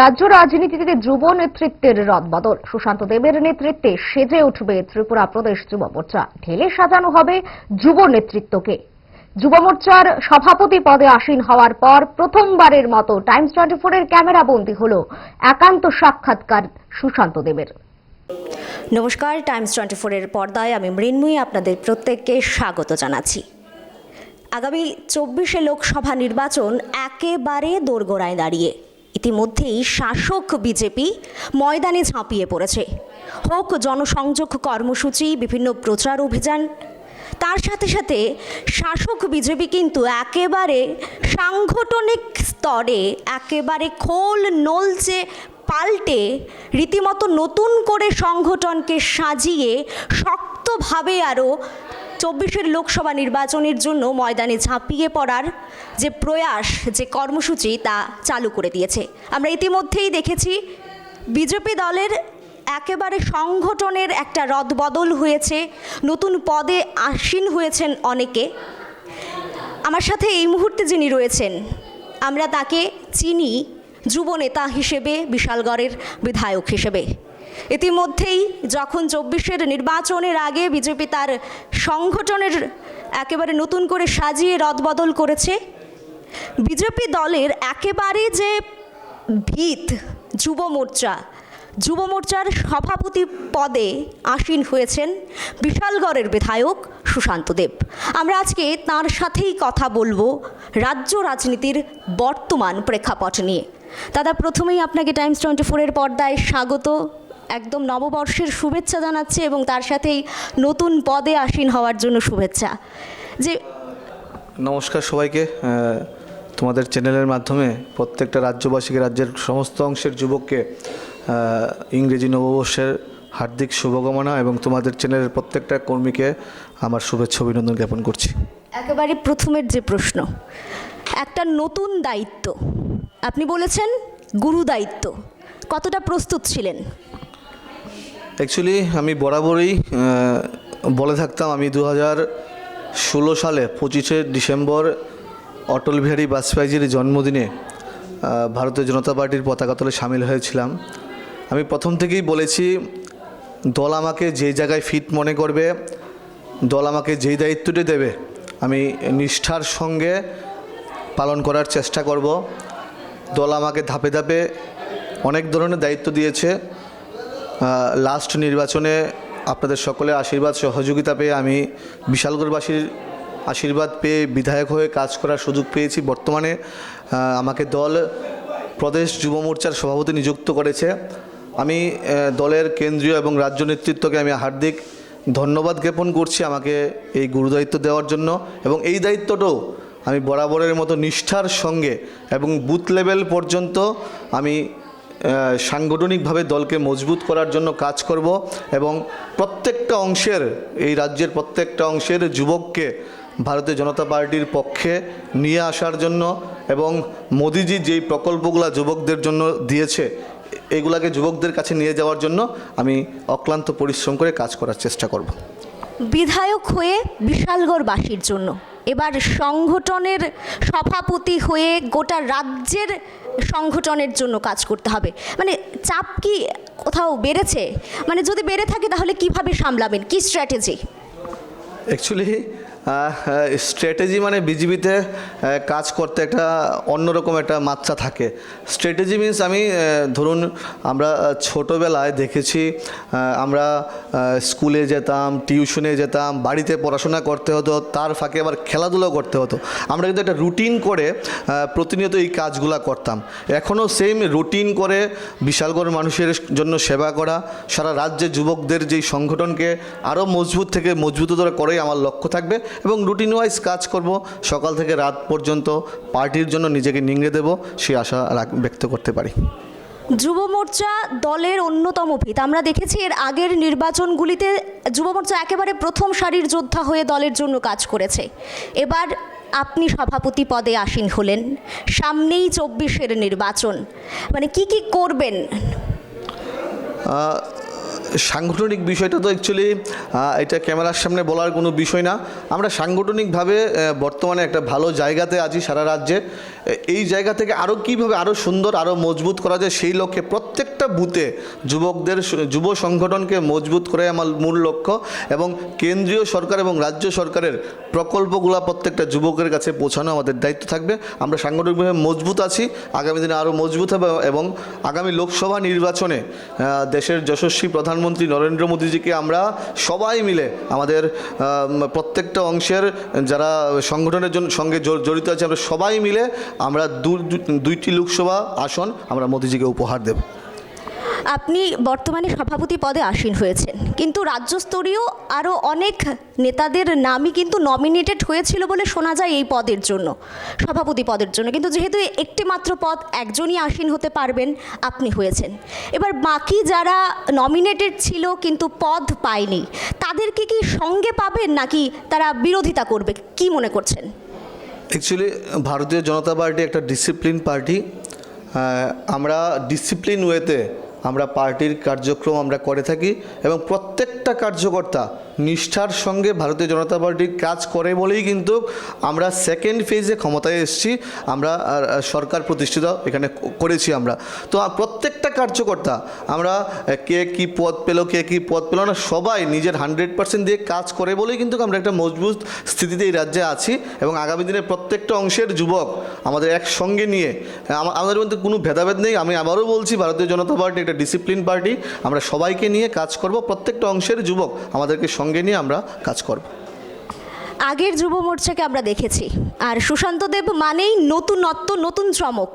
রাজ্য রাজনীতিতে যুব নেতৃত্বের রদবদল। সুশান্ত দেবের নেতৃত্বে সেজে উঠবে ত্রিপুরা প্রদেশ যুব মোর্চা। ঢেলে সাজানো হবে যুব নেতৃত্বকে। যুব মোর্চার সভাপতি পদে আসীন হওয়ার পর প্রথমবারের মতো টাইমস টোয়েন্টি ফোরের ক্যামেরা বন্দী হল একান্ত সাক্ষাৎকার সুশান্ত দেবের। নমস্কার, টাইমস টোয়েন্টি ফোরের পর্দায় আমি মৃন্ময়ী, আপনাদের প্রত্যেককে স্বাগত জানাচ্ছি। আগামী চব্বিশে লোকসভা নির্বাচন একেবারে দোরগোড়ায় দাঁড়িয়ে। ইতিমধ্যেই শাসক বিজেপি ময়দানে ঝাঁপিয়ে পড়েছে। হোক জনসংযোগ কর্মসূচি, বিভিন্ন প্রচার অভিযান, তার সাথে সাথে শাসক বিজেপি কিন্তু একেবারে সাংগঠনিক স্তরে, একেবারে খোল নলচে পাল্টে রীতিমতো নতুন করে সংগঠনকে সাজিয়ে শক্তভাবে আরও চব্বিশের লোকসভা নির্বাচনের জন্য ময়দানে ঝাঁপিয়ে পড়ার যে প্রয়াস, যে কর্মসূচি তা চালু করে দিয়েছে। আমরা ইতিমধ্যেই দেখেছি, বিজেপি দলের একেবারে সংগঠনের একটা রদবদল হয়েছে, নতুন পদে আসীন হয়েছেন অনেকে। আমার সাথে এই মুহূর্তে যিনি রয়েছেন, আমরা তাকে চিনি যুব নেতা হিসেবে, বিশালগড়ের বিধায়ক হিসেবে। ইতিমধ্যেই যখন চব্বিশের নির্বাচনের আগে বিজেপি তার সংগঠনের একেবারে নতুন করে সাজিয়ে রদবদল করেছে, বিজেপি দলের একেবারে যে ভিত যুব মোর্চা, যুব মোর্চার সভাপতি পদে আসীন হয়েছেন বিশালগড়ের বিধায়ক সুশান্ত দেব। আমরা আজকে তার সাথেই কথা বলব রাজ্য রাজনীতির বর্তমান প্রেক্ষাপট নিয়ে। দাদা, প্রথমেই আপনাকে টাইমস টোয়েন্টি ফোরের পর্দায় স্বাগত। একদম নববর্ষের শুভেচ্ছা জানাচ্ছি এবং তার সাথেই নতুন পদে আসীন হওয়ার জন্য শুভেচ্ছা। যে নমস্কার সবাইকে। তোমাদের চ্যানেলের মাধ্যমে প্রত্যেকটা রাজ্যবাসীকে রাজ্যের সমস্ত অংশের যুবককে ইংরেজি নববর্ষের হার্দিক শুভকামনা এবং তোমাদের চ্যানেলের প্রত্যেকটা কর্মীকে আমার শুভেচ্ছা অভিনন্দন জ্ঞাপন করছি। একেবারে প্রথমের যে প্রশ্ন একটা নতুন দায়িত্ব আপনি বলেছেন গুরু দায়িত্ব কতটা প্রস্তুত ছিলেন? অ্যাকচুয়ালি আমি বরাবরই বলে থাকতাম, আমি দু হাজার ষোলো সালে পঁচিশে ডিসেম্বর অটল বিহারী বাজপেয়ীজির জন্মদিনে ভারতীয় জনতা পার্টির পতাকা তলে সামিল হয়েছিলাম। আমি প্রথম থেকেই বলেছি, দল আমাকে যে জায়গায় ফিট মনে করবে, দল আমাকে যেই দায়িত্বটি দেবে, আমি নিষ্ঠার সঙ্গে পালন করার চেষ্টা করব। দল আমাকে ধাপে ধাপে অনেক ধরনের দায়িত্ব দিয়েছে। লাস্ট নির্বাচনে আপনাদের সকলের আশীর্বাদ, সহযোগিতা পেয়ে আমি বিশালগড়বাসীর আশীর্বাদ পেয়ে বিধায়ক হয়ে কাজ করার সুযোগ পেয়েছি। বর্তমানে আমাকে দল প্রদেশ যুব মোর্চার সভাপতি নিযুক্ত করেছে। আমি দলের কেন্দ্রীয় এবং রাজ্য নেতৃত্বকে আমি হার্দিক ধন্যবাদ জ্ঞাপন করছি আমাকে এই গুরুদায়িত্ব দেওয়ার জন্য এবং এই দায়িত্বটাও আমি বরাবরের মতো নিষ্ঠার সঙ্গে এবং বুথ লেভেল পর্যন্ত আমি সাংগঠনিকভাবে দলকে মজবুত করার জন্য কাজ করব এবং প্রত্যেকটা অংশের, এই রাজ্যের প্রত্যেকটা অংশের যুবককে ভারতীয় জনতা পার্টির পক্ষে নিয়ে আসার জন্য এবং মোদিজি যেই প্রকল্পগুলো যুবকদের জন্য দিয়েছে, এগুলাকে যুবকদের কাছে নিয়ে যাওয়ার জন্য আমি অক্লান্ত পরিশ্রম করে কাজ করার চেষ্টা করব। বিধায়ক হয়ে বিশালগড়বাসীর জন্য, এবার সংগঠনের সভাপতি হয়ে গোটা রাজ্যের সংগঠনের জন্য কাজ করতে হবে। মানে চাপ কি কোথাও বেড়েছে? মানে যদি বেড়ে থাকে তাহলে কীভাবে সামলাবেন? কি স্ট্র্যাটেজি অ্যাকচুয়ালি স্ট্র্যাটেজি মানে বিজিবিতে কাজ করতে একটা অন্যরকম একটা মাত্রা থাকে। স্ট্র্যাটেজি মিন্স আমি ধরুন আমরা ছোটোবেলায় দেখেছি আমরা স্কুলে যেতাম টিউশনে যেতাম, বাড়িতে পড়াশোনা করতে হতো, তার ফাঁকে আবার খেলাধুলো করতে হতো। আমরা কিন্তু একটা রুটিন করে প্রতিনিয়ত এই কাজগুলা করতাম। এখনও সেম রুটিন করে বিশালগড় মানুষের জন্য সেবা করা, সারা রাজ্যে যুবকদের যেই সংগঠনকে আরও মজবুত থেকে মজবুততর করেই আমার লক্ষ্য থাকবে এবং রুটিন ওয়াইজ কাজ করব। সকাল থেকে রাত পর্যন্ত পার্টির জন্য নিজেকে নিংড়ে দেব সে আশা ব্যক্ত করতে পারি। যুব মোর্চা দলের অন্যতম ভিত। আমরা দেখেছি এর আগের নির্বাচনগুলিতে যুব মোর্চা একেবারে প্রথম সারির যোদ্ধা হয়ে দলের জন্য কাজ করেছে। এবার আপনি সভাপতি পদে আসীন হলেন। সামনেই চব্বিশের নির্বাচন। মানে কি কি করবেন? সাংগঠনিক বিষয়টা তো অ্যাকচুয়ালি এটা ক্যামেরার সামনে বলার কোনো বিষয় না। আমরা সাংগঠনিকভাবে বর্তমানে একটা ভালো জায়গাতে আছি সারা রাজ্যে। এই জায়গা থেকে আরও কীভাবে আরও সুন্দর আরও মজবুত করা যায় সেই লক্ষ্যে প্রত্যেকটা বুথে যুবকদের যুব সংগঠনকে মজবুত করে আমার মূল লক্ষ্য এবং কেন্দ্রীয় সরকার এবং রাজ্য সরকারের প্রকল্পগুলো প্রত্যেকটা যুবকের কাছে পৌঁছানো আমাদের দায়িত্ব থাকবে। আমরা সাংগঠনিকভাবে মজবুত আছি, আগামী দিনে আরও মজবুত হবে এবং আগামী লোকসভা নির্বাচনে দেশের যশস্বী প্রধানমন্ত্রী নরেন্দ্র মোদীজিকে আমরা সবাই মিলে আমাদের প্রত্যেকটা অংশের যারা সংগঠনের জন্য সঙ্গে জড়- জড়িত আছে, আমরা সবাই মিলে আমরা দুইটি লোকসভা আসন আমরা মোদীজিকে উপহার দেব। আপনি বর্তমানে সভাপতি পদে আসীন হয়েছেন, কিন্তু রাজ্যস্তরীয় আরও অনেক নেতাদের নামই কিন্তু নমিনেটেড হয়েছিল বলে শোনা যায় এই পদের জন্য, সভাপতি পদের জন্য। কিন্তু যেহেতু একটি মাত্র পদ একজনই আসীন হতে পারবেন, আপনি হয়েছেন। এবার বাকি যারা নমিনেটেড ছিল কিন্তু পদ পায়নি, তাদেরকে কি সঙ্গে পাবেন নাকি তারা বিরোধিতা করবে, কি মনে করছেন? অ্যাকচুয়ালি ভারতীয় জনতা পার্টি একটা ডিসিপ্লিন পার্টি আমরা ডিসিপ্লিন ওয়েতে আমরা পার্টির কার্যক্রম আমরা করে থাকি এবং প্রত্যেকটা কার্যকর্তা নিষ্ঠার সঙ্গে ভারতীয় জনতা পার্টি কাজ করে বলেই কিন্তু আমরা সেকেন্ড ফেজে ক্ষমতায় এসেছি, আমরা সরকার প্রতিষ্ঠিত এখানে করেছি আমরা। তো প্রত্যেকটা কার্যকর্তা, আমরা কে কি পদ পেল, কে কি পদ পেল না, সবাই নিজের হান্ড্রেড পার্সেন্ট দিয়ে কাজ করে বলেই কিন্তু আমরা একটা মজবুত স্থিতিতে এই রাজ্যে আছি এবং আগামী দিনে প্রত্যেকটা অংশের যুবক আমাদের একসঙ্গে নিয়ে আমাদের মধ্যে কোনো ভেদাভেদ নেই। আমি আবারও বলছি, ভারতীয় জনতা পার্টি একটা ডিসিপ্লিন পার্টি, আমরা সবাইকে নিয়ে কাজ করব, প্রত্যেকটা অংশের যুবক আমাদেরকে সঙ্গে নিয়ে আমরা কাজ করব। আগের যুব মোর্চাকে আমরা দেখেছি। আর সুশান্ত দেব মানেই নতুনত্ব নতুন চমক।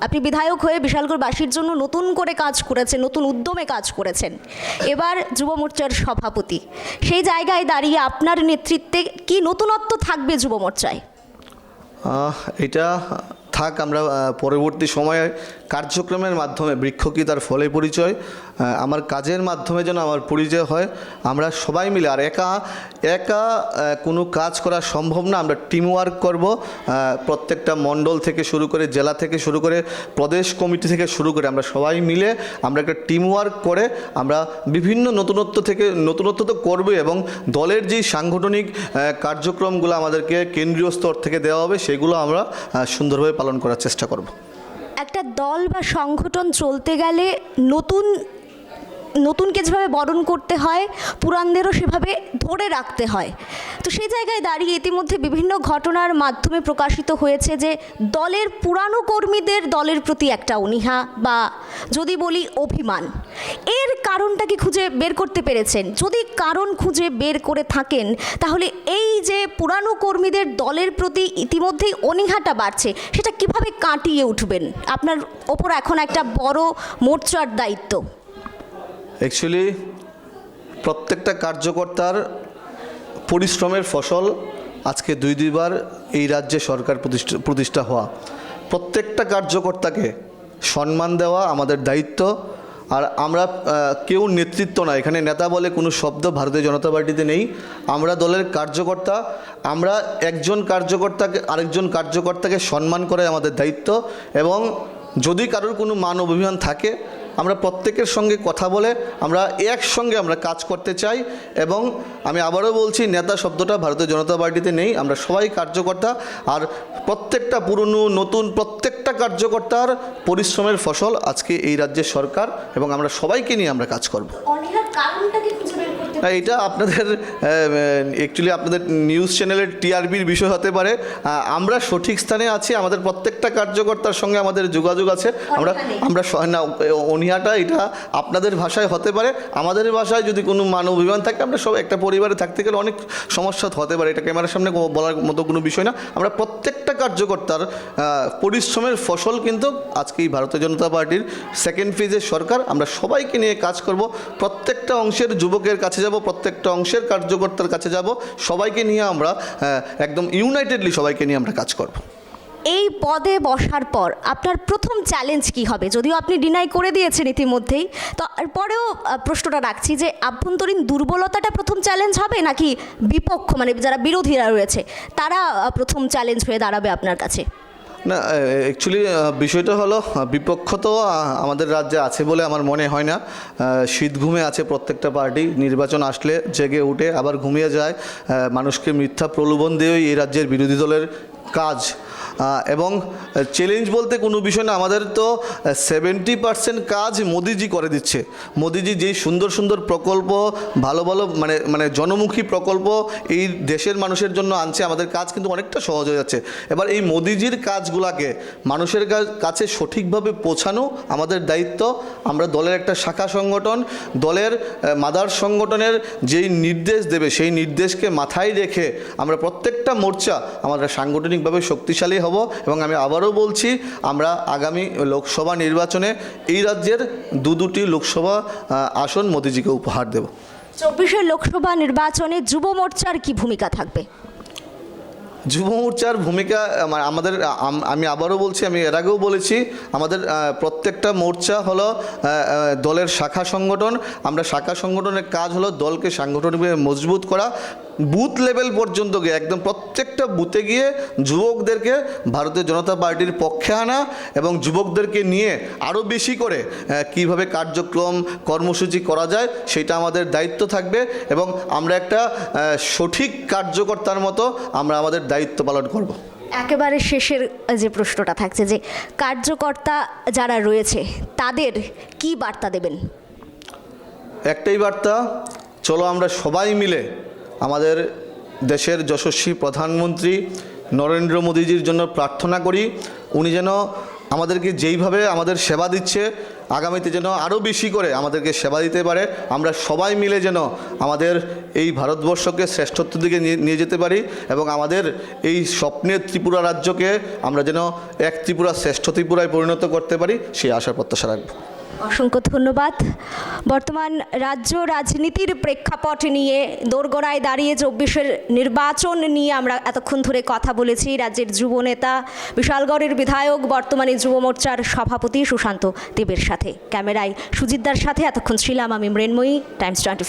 আপনি বিধায়ক হয়ে বিশালগড়বাসীর জন্য নতুন করে কাজ করেছেন নতুন উদ্যমে কাজ করেছেন। এবার যুব মোর্চার সভাপতি। সেই জায়গায় দাঁড়িয়ে আপনার নেতৃত্বে কি নতুনত্ব থাকবে যুব মোর্চায়? আহ, এটা থাক আমরা পরবর্তী সময়ে কার্যক্রমের মাধ্যমে বৃক্ষ কি তার ফলে পরিচয় আমার কাজের মাধ্যমে যেন আমার পরিচয় হয়, আমরা সবাই মিলে, আর একা একা কোনো কাজ করা সম্ভব না, আমরা টিম ওয়ার্ক করব প্রত্যেকটা মণ্ডল থেকে শুরু করে, জেলা থেকে শুরু করে, প্রদেশ কমিটি থেকে শুরু করে, আমরা সবাই মিলে, আমরা একটা টিম ওয়ার্ক করে, আমরা বিভিন্ন নতুনত্ব থেকে, নতুনত্ব তো করবই, এবং দলের যে সাংগঠনিক কার্যক্রমগুলো আমাদেরকে কেন্দ্রীয় স্তর থেকে দেওয়া হবে, সেগুলো আমরা সুন্দরভাবে পালন করার চেষ্টা করব। একটা দল বা সংগঠন চলতে গেলে নতুন নতুনকে যেভাবে বরণ করতে হয় পুরানদেরও সেভাবে ধরে রাখতে হয়। তো সেই জায়গায় দাঁড়িয়ে ইতিমধ্যে বিভিন্ন ঘটনার মাধ্যমে প্রকাশিত হয়েছে যে, দলের পুরানো কর্মীদের দলের প্রতি একটা অনীহা বা যদি বলি অভিমান। এর কারণটা কি খুঁজে বের করতে পেরেছেন? যদি কারণ খুঁজে বের করে থাকেন, তাহলে এই যে পুরানো কর্মীদের দলের প্রতি ইতিমধ্যেই অনীহাটা বাড়ছে, সেটা কীভাবে কাটিয়ে উঠবেন? আপনার ওপর এখন একটা বড় মোর্চার দায়িত্ব। অ্যাকচুয়ালি প্রত্যেকটা কার্যকর্তার পরিশ্রমের ফসল আজকে দুই, দুইবার এই রাজ্যে সরকার প্রতিষ্ঠা প্রতিষ্ঠা হওয়া। প্রত্যেকটা কার্যকর্তাকে সম্মান দেওয়া আমাদের দায়িত্ব। আর আমরা কেউ নেতৃত্ব না। এখানে নেতা বলে কোনো শব্দ ভারতীয় জনতা পার্টিতে নেই। আমরা দলের কার্যকর্তা। আমরা একজন কার্যকর্তাকে, আরেকজন কার্যকর্তাকে সম্মান করে আমাদের দায়িত্ব। এবং যদি কারোর কোনো মান অভিমান থাকে আমরা প্রত্যেকের সঙ্গে কথা বলে আমরা একসঙ্গে আমরা কাজ করতে চাই এবং আমি আবারও বলছি, নেতা শব্দটা ভারতীয় জনতা পার্টিতে নেই, আমরা সবাই কার্যকর্তা। আর প্রত্যেকটা পুরনো, নতুন, প্রত্যেকটা কার্যকর্তার পরিশ্রমের ফসল আজকে এই রাজ্যের সরকার এবং আমরা সবাইকে নিয়ে আমরা কাজ করব। এটা আপনাদের অ্যাকচুয়ালি আপনাদের নিউজ চ্যানেলের টিআরবির বিষয় হতে পারে। আমরা সঠিক স্থানে আছি আমাদের প্রত্যেকটা কার্যকর্তার সঙ্গে আমাদের যোগাযোগ আছে। আমরা আমরা না অনীহাটা এটা আপনাদের ভাষায় হতে পারে। আমাদের ভাষায় যদি কোনো মান অভিমান থাকে আমরা সব একটা পরিবারে থাকতে গেলে অনেক সমস্যা হতে পারে। এটা ক্যামেরার সামনে বলার মতো কোনো বিষয় না। আমরা প্রত্যেকটা কার্যকর্তার পরিশ্রমের ফসল কিন্তু আজকে এই ভারতীয় জনতা পার্টির সেকেন্ড ফেজের সরকার। আমরা সবাইকে নিয়ে কাজ করব। প্রত্যেকটা অংশের যুবকের কাছে যাব, প্রত্যেকটা অংশের কার্যকর্তার কাছে যাব। সবাইকে নিয়ে আমরা একদম ইউনাইটেডলি সবাইকে নিয়ে আমরা কাজ করব। এই পদে বসার পর আপনার প্রথম চ্যালেঞ্জ কি হবে? যদিও আপনি ডিনাই করে দিয়েছেন ইতিমধ্যেই, তো পরেও প্রশ্নটা রাখছি যে আভ্যন্তরীণ দুর্বলতাটা প্রথম চ্যালেঞ্জ হবে নাকি বিপক্ষ মানে যারা বিরোধীরা রয়েছে, তারা প্রথম চ্যালেঞ্জ হয়ে দাঁড়াবে আপনার কাছে? না অ্যাকচুয়ালি বিষয়টা হলো বিপক্ষ তো আমাদের রাজ্যে আছে বলে আমার মনে হয় না। শীত ঘুমে আছে প্রত্যেকটা পার্টি, নির্বাচন আসলে জেগে উঠে আবার ঘুমিয়ে যায় মানুষকে মিথ্যা প্রলোভন দিয়েই এই রাজ্যের বিরোধী দলের কাজ। এবং চ্যালেঞ্জ বলতে কোনো বিষয় না, আমাদের তো সেভেন্টি পার্সেন্ট কাজ মোদিজি করে দিচ্ছে। মোদিজি যেই সুন্দর সুন্দর প্রকল্প, ভালো ভালো মানে মানে জনমুখী প্রকল্প এই দেশের মানুষের জন্য আনছে, আমাদের কাজ কিন্তু অনেকটা সহজ হয়ে যাচ্ছে। এবার এই মোদিজির কাজগুলাকে মানুষের কাছে সঠিকভাবে পৌঁছানো আমাদের দায়িত্ব। আমরা দলের একটা শাখা সংগঠন, দলের মাদার সংগঠনের যেই নির্দেশ দেবে সেই নির্দেশকে মাথায় রেখে আমরা প্রত্যেকটা মোর্চা আমরা সাংগঠনিকভাবে শক্তিশালী হব এবং আমি আবারও বলছি, আমরা আগামী লোকসভা নির্বাচনে এই রাজ্যের দু দুটি লোকসভা আসন মোদিজিকে উপহার দেব। চব্বিশের লোকসভা নির্বাচনে যুব মোর্চার কি ভূমিকা থাকবে? যুব মোর্চার ভূমিকা আমাদের, আমি আবারও বলছি, আমি এর আগেও বলেছি, আমাদের প্রত্যেকটা মোর্চা হলো দলের শাখা সংগঠন। আমরা শাখা সংগঠনের কাজ হলো দলকে সাংগঠনিকভাবে মজবুত করা বুথ লেভেল পর্যন্ত গিয়ে একদম প্রত্যেকটা বুথে গিয়ে যুবকদেরকে ভারতীয় জনতা পার্টির পক্ষে আনা এবং যুবকদেরকে নিয়ে আরও বেশি করে কীভাবে কার্যক্রম কর্মসূচি করা যায় সেটা আমাদের দায়িত্ব থাকবে এবং আমরা একটা সঠিক কার্যকর্তার মতো আমরা আমাদের দায়িত্ব পালন করব। একেবারে শেষের যে প্রশ্নটা থাকছে যে কার্যকর্তা যারা রয়েছে তাদের কি বার্তা দেবেন? একটাই বার্তা চলো আমরা সবাই মিলে আমাদের দেশের যশস্বী প্রধানমন্ত্রী নরেন্দ্র মোদীজির জন্য প্রার্থনা করি, উনি যেন আমাদেরকে যেইভাবে আমাদের সেবা দিচ্ছে, আগামীতে যেন আরও বেশি করে আমাদেরকে সেবা দিতে পারে, আমরা সবাই মিলে যেন আমাদের এই ভারতবর্ষকে শ্রেষ্ঠত্বের দিকে নিয়ে যেতে পারি এবং আমাদের এই স্বপ্নের ত্রিপুরা রাজ্যকে আমরা যেন এক ত্রিপুরা শ্রেষ্ঠ ত্রিপুরায় পরিণত করতে পারি, সেই আশার প্রত্যাশা রাখব। অসংখ্য ধন্যবাদ। বর্তমান রাজ্য রাজনীতির প্রেক্ষাপট নিয়ে দোরগোড়ায় দাঁড়িয়ে চব্বিশের নির্বাচন নিয়ে আমরা এতক্ষণ ধরে কথা বলেছি। রাজ্যের যুব নেতা, বিশালগড়ের বিধায়ক, বর্তমানে যুব মোর্চার সভাপতি সুশান্ত দেবের সাথে। ক্যামেরায় সুজিতদার সাথে এতক্ষণ ছিলাম আমি মৃন্ময়ী টাইমস টোয়েন্টি